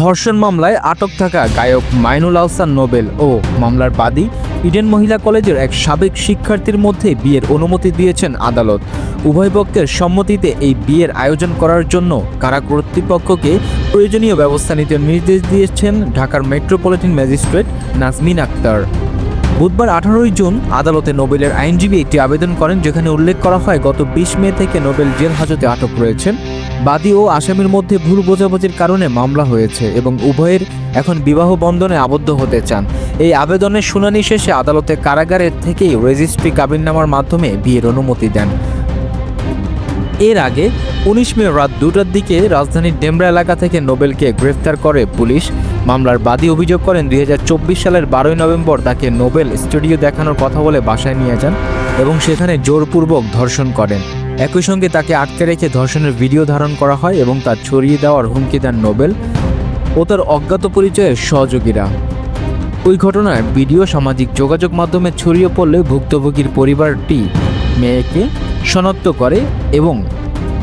ধর্ষণ মামলায় আটক থাকা গায়ক মাইনুল আহসান নোবেল ও মামলার বাদী ইডেন মহিলা কলেজের এক সাবেক শিক্ষার্থীর মধ্যে বিয়ের অনুমতি দিয়েছেন আদালত। উভয় পক্ষের সম্মতিতে এই বিয়ের আয়োজন করার জন্য কারা কর্তৃপক্ষকে প্রয়োজনীয় ব্যবস্থা নিতে নির্দেশ দিয়েছেন ঢাকার মেট্রোপলিটন ম্যাজিস্ট্রেট নাজমিন আক্তার। বুধবার আঠারোই জুন আদালতে নোবেলের আইনজীবী একটি আবেদন করেন যেখানে উল্লেখ করা হয়, গত বিশ মে থেকে নোবেল জেল হাজতে আটক রয়েছেন। বাদী ও আসামির মধ্যে ভুল বোঝাবুঝির কারণে মামলা হয়েছে এবং উভয়ের এখন বিবাহ বন্ধনে আবদ্ধ হতে চান। এই আবেদনের শুনানি শেষে আদালতে কারাগারের থেকেই রেজিস্ট্রি কাবিননামার মাধ্যমে বিয়ের অনুমতি দেন। এর আগে উনিশ মে রাত দুটার দিকে রাজধানীর ডেমরা এলাকা থেকে নোবেলকে গ্রেফতার করে পুলিশ। মামলার বাদী অভিযোগ করেন দুই হাজার চব্বিশ সালের বারোই নভেম্বর তাকে নোবেল স্টুডিও দেখানোর কথা বলে বাসায় নিয়ে যান এবং সেখানে জোরপূর্বক ধর্ষণ করেন। একই সঙ্গে তাকে আটকে রেখে ধর্ষণের ভিডিও ধারণ করা হয় এবং তা ছড়িয়ে দেওয়ার হুমকি দেন নোবেল ও তার অজ্ঞাত পরিচয়ের সহযোগীরা। ওই ঘটনার ভিডিও সামাজিক যোগাযোগ মাধ্যমে ছড়িয়ে পড়লে ভুক্তভোগীর পরিবারটি মেয়েকে শনাক্ত করে এবং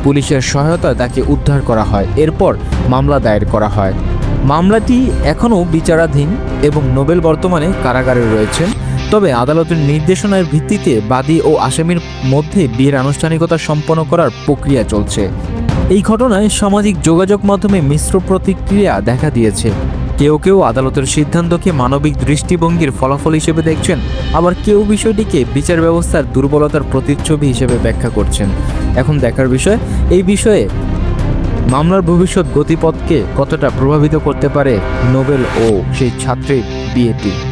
পুলিশের সহায়তায় তাকে উদ্ধার করা হয়। এরপর মামলা দায়ের করা হয়। মামলাটি এখনও বিচারাধীন এবং নোবেল বর্তমানে কারাগারে রয়েছেন তবে আদালতের নির্দেশনার ভিত্তিতে বাদী ও আসামির মধ্যে বিয়ের আনুষ্ঠানিকতা সম্পন্ন করার প্রক্রিয়া চলছে। এই ঘটনায় সামাজিক যোগাযোগ মাধ্যমে মিশ্র প্রতিক্রিয়া দেখা দিয়েছে। কেউ কেউ আদালতের সিদ্ধান্তকে মানবিক দৃষ্টিভঙ্গির ফলাফল হিসেবে দেখছেন, আবার কেউ বিষয়টিকে বিচার ব্যবস্থার দুর্বলতার প্রতিচ্ছবি হিসেবে ব্যাখ্যা করছেন। এখন দেখার বিষয়, এই বিষয়ে মামলার ভবিষ্যৎ গতিপথকে কতটা প্রভাবিত করতে পারে নোবেল ও সেই ছাত্রীর বিয়েটি?